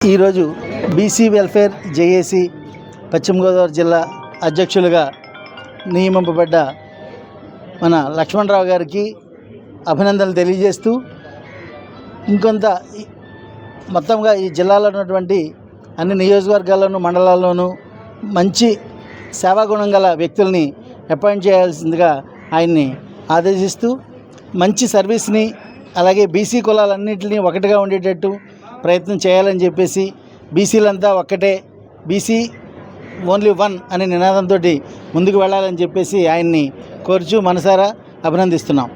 ఈరోజు BC welfare JAC పశ్చిమ గోదావరి జిల్లా అధ్యక్షులుగా నియమింపబడ్డ మన లక్ష్మణరావు గారికి అభినందనలు తెలియజేస్తూ ఇంకొంత మొత్తంగా ఈ జిల్లాలో ఉన్నటువంటి అన్ని నియోజకవర్గాల్లోనూ మండలాల్లోనూ మంచి సేవాగుణం గల వ్యక్తుల్ని అపాయింట్ చేయాల్సిందిగా ఆయన్ని ఆదేశిస్తూ మంచి సర్వీస్ని అలాగే బీసీ కులాలన్నింటినీ ఒకటిగా ఉండేటట్టు ప్రయత్నం చేయాలని చెప్పేసి బీసీలంతా ఒక్కటే. బీసీ ఓన్లీ వన్ అనే నినాదంతో ముందుకు వెళ్ళాలని చెప్పేసి ఆయన్ని కోరుచు మనసారా అభినందిస్తున్నాం.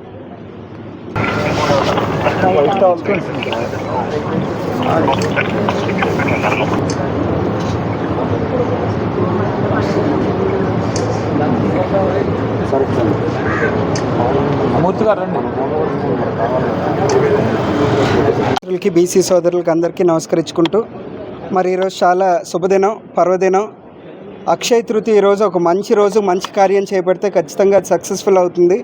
మూర్తి గారు రండి. సోదరులకి బీసీ సోదరులకి అందరికీ నమస్కరించుకుంటూ మరి ఈరోజు చాలా శుభదినం పర్వదినం. అక్షయ తృతీయ ఈరోజు ఒక మంచి రోజు మంచి కార్యం చేపడితే ఖచ్చితంగా అది సక్సెస్ఫుల్ అవుతుంది.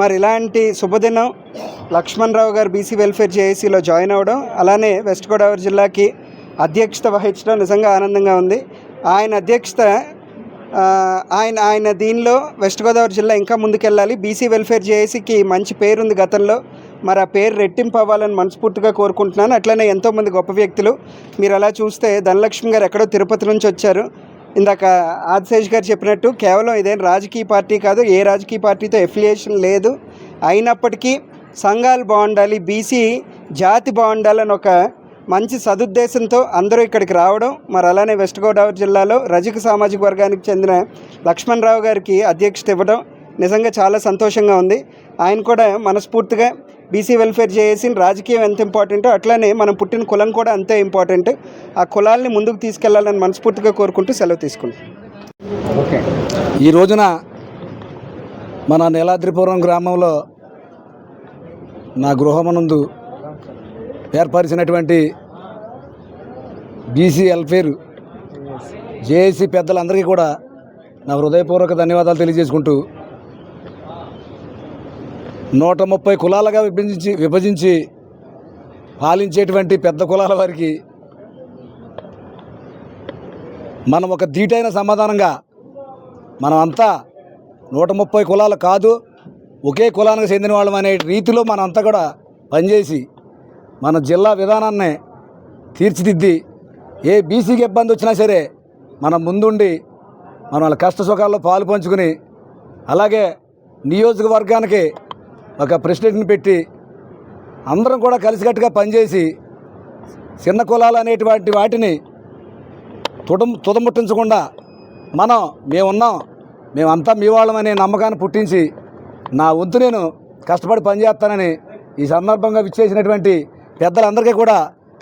మరి ఇలాంటి శుభదినం లక్ష్మణ్ రావు గారు బీసీ వెల్ఫేర్ జేఏసీలో జాయిన్ అవ్వడం అలానే వెస్ట్ గోదావరి జిల్లాకి అధ్యక్షత వహించడం నిజంగా ఆనందంగా ఉంది. ఆయన అధ్యక్షత ఆయన ఆయన దీనిలో వెస్ట్ గోదావరి జిల్లా ఇంకా ముందుకెళ్ళాలి. బీసీ వెల్ఫేర్ జేఏసీకి మంచి పేరుంది గతంలో. మరి ఆ పేరు రెట్టింపు అవ్వాలని మనస్ఫూర్తిగా కోరుకుంటున్నాను. అట్లనే ఎంతోమంది గొప్ప వ్యక్తులు మీరు అలా చూస్తే ధనలక్ష్మి గారు ఎక్కడో తిరుపతి నుంచి వచ్చారు. ఇందాక ఆదిశేష్ గారు చెప్పినట్టు కేవలం ఇదేం రాజకీయ పార్టీ కాదు ఏ రాజకీయ పార్టీతో ఎఫిలియేషన్ లేదు. అయినప్పటికీ సంఘాలు బాగుండాలి బీసీ జాతి బాగుండాలని ఒక మంచి సదుద్దేశంతో అందరూ ఇక్కడికి రావడం మరి అలానే వెస్ట్ గోదావరి జిల్లాలో రజక సామాజిక వర్గానికి చెందిన లక్ష్మణ్ రావు గారికి అధ్యక్షత ఇవ్వడం నిజంగా చాలా సంతోషంగా ఉంది. ఆయన కూడా మనస్ఫూర్తిగా బీసీ వెల్ఫేర్ చేసి రాజకీయం ఎంత ఇంపార్టెంటో అట్లానే మనం పుట్టిన కులం కూడా అంతే ఇంపార్టెంట్. ఆ కులాల్ని ముందుకు తీసుకెళ్ళాలని మనస్ఫూర్తిగా కోరుకుంటూ సెలవు తీసుకుంటాం ఓకే. ఈ రోజున మన నీలాద్రిపురం గ్రామంలో నా గృహమునందు ఏర్పరిచినటువంటి బీసీ వెల్ఫేర్ జేఏసీ పెద్దలందరికీ కూడా నా హృదయపూర్వక ధన్యవాదాలు తెలియజేసుకుంటూ నూట ముప్పై కులాలుగా విభజించి విభజించి పాలించేటువంటి పెద్ద కులాల వారికి మనం ఒక ధీటైన సమాధానంగా మనం అంతా నూట ముప్పై కులాలు కాదు ఒకే కులానికి చెందిన వాళ్ళం అనే రీతిలో మనంతా కూడా పనిచేసి మన జిల్లా విధానాన్ని తీర్చిదిద్ది ఏ బీసీకి ఇబ్బంది వచ్చినా సరే మనం ముందుండి మన వాళ్ళ కష్ట సుఖాల్లో పాలు పంచుకుని అలాగే నియోజకవర్గానికి ఒక ప్రెసిడెంట్ని పెట్టి అందరం కూడా కలిసికట్టుగా పనిచేసి చిన్న కులాలు అనేటువంటి వాటిని తుడం తుదముట్టించకుండా మనం మేమున్నాం మేమంతా మీ వాళ్ళమనే నమ్మకాన్ని పుట్టించి నా వంతు నేను కష్టపడి పనిచేస్తానని ఈ సందర్భంగా విచ్చేసినటువంటి పెద్దలందరికీ కూడా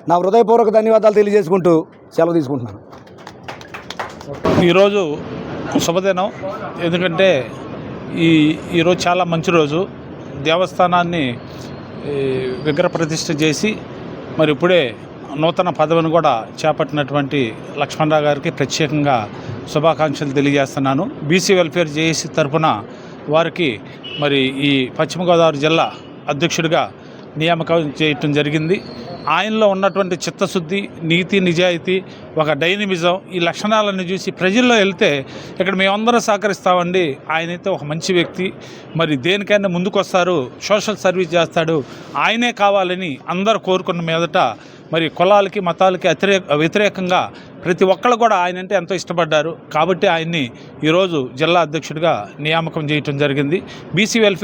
నా హృదయపూర్వక ధన్యవాదాలు తెలియజేసుకుంటూ సెలవు తీసుకుంటున్నాను. ఈరోజు శుభదినం. ఎందుకంటే ఈ ఈరోజు చాలా మంచి రోజు. దేవస్థానాన్ని విగ్రహ ప్రతిష్ఠ చేసి మరి ఇప్పుడే నూతన పదవిని కూడా చేపట్టినటువంటి లక్ష్మణరావు గారికి ప్రత్యేకంగా శుభాకాంక్షలు తెలియజేస్తున్నాను. బీసీ వెల్ఫేర్ జేఏసీ తరఫున వారికి మరి ఈ పశ్చిమ గోదావరి జిల్లా అధ్యక్షుడిగా నియామకం చేయటం జరిగింది. ఆయనలో ఉన్నటువంటి చిత్తశుద్ధి నీతి నిజాయితీ ఒక డైనమిజం ఈ లక్షణాలను చూసి ప్రజల్లో వెళ్తే ఇక్కడ మేమందరం సహకరిస్తామండి. ఆయనైతే ఒక మంచి వ్యక్తి. మరి దేనికైనా ముందుకొస్తారు సోషల్ సర్వీస్ చేస్తాడు. ఆయనే కావాలని అందరు కోరుకున్న మీదట మరి కులాలకి మతాలకి వ్యతిరేక వ్యతిరేకంగా ప్రతి ఒక్కళ్ళు కూడా ఆయన అంటే ఎంతో ఇష్టపడ్డారు. కాబట్టి ఆయన్ని ఈరోజు జిల్లా అధ్యక్షుడిగా నియామకం చేయటం జరిగింది. BC welfare